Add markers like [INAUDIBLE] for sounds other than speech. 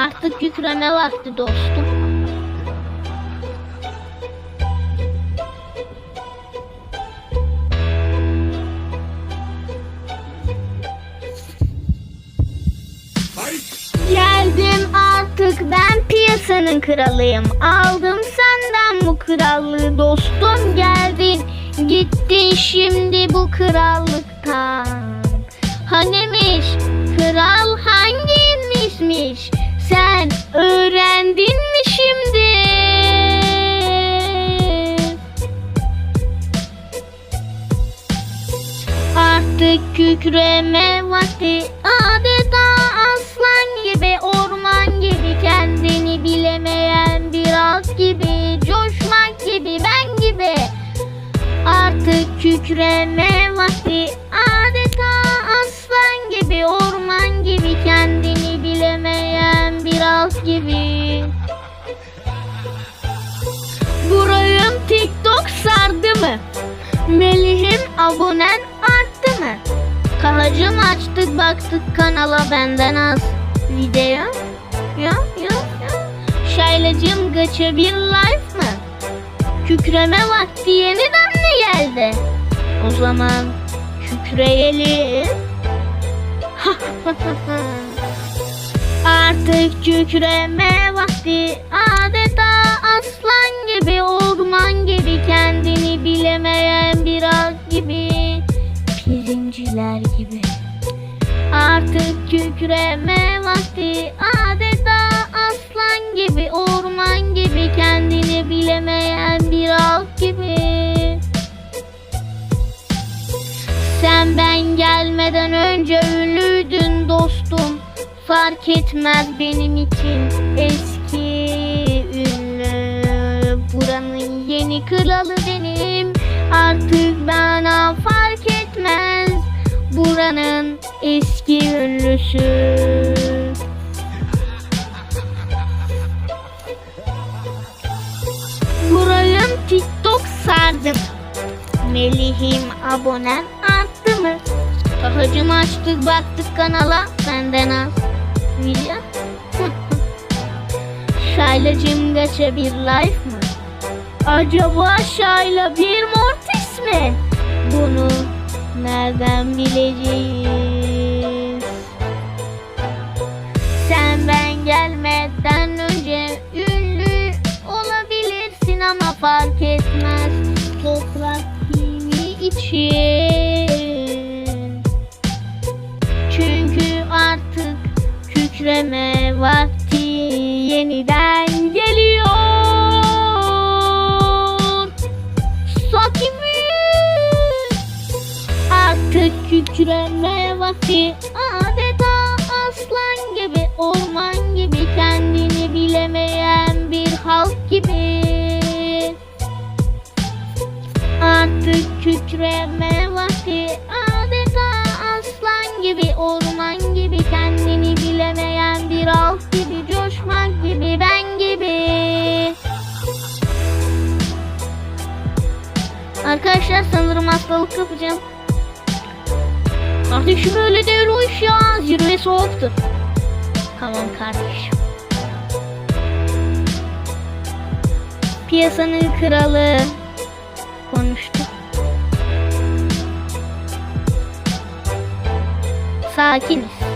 Artık kükreme vakti dostum. Geldim artık ben piyasanın kralıyım. Aldım senden bu krallığı dostum geldin. Gittin şimdi bu krallıktan. Hanemiş kral hangimizmiş? Sen öğrendin mi şimdi? Artık kükreme vakti adeta aslan gibi orman gibi kendini bilemeyen bir at gibi coşmak gibi ben gibi Artık kükreme vakti adeta aslan gibi orman gibi kendini gibi Burayım TikTok sardı mı? Melih'im abonen arttı mı? Kahacım açtık baktık kanala benden az video Ya ya ya Şaylacım gaça bir live mı? Kükreme vakti yeniden mi geldi? O zaman kükreyelim [LAUGHS] Artık kükreme vakti adeta aslan gibi orman gibi kendini bilemeyen bir at gibi pirinciler gibi. Artık kükreme vakti adeta aslan gibi orman gibi kendini bilemeyen bir at gibi. Sen ben gelmeden önce Fark etmez benim için. Eski ünlü Buranın yeni kralı benim. Artık bana fark etmez Buranın eski ünlüsü. Burayım TikTok sardım Melih'im abonen arttı mı? Kahacım açtık baktık kanala benden az video. Şaylacım gaça bir life mı? Acaba Şayla bir mortis mi? Bunu nereden bileceğiz? Sen ben gelmeden önce ünlü olabilirsin ama fark etmez toprak kimi için. Kükreme vakti yeniden geliyor. Sakin Artık kükreme vakti adeta aslan gibi orman gibi kendini bilemeyen bir halk gibi Artık kükreme vakti adeta aslan gibi orman bilemeyen bir halk gibi coşmak gibi ben gibi Arkadaşlar sanırım hastalık yapacağım. Kardeşim öyle değil o iş ya. Zirve soğuktur. Tamam kardeşim. Piyasanın kralı konuştu. Sakiniz.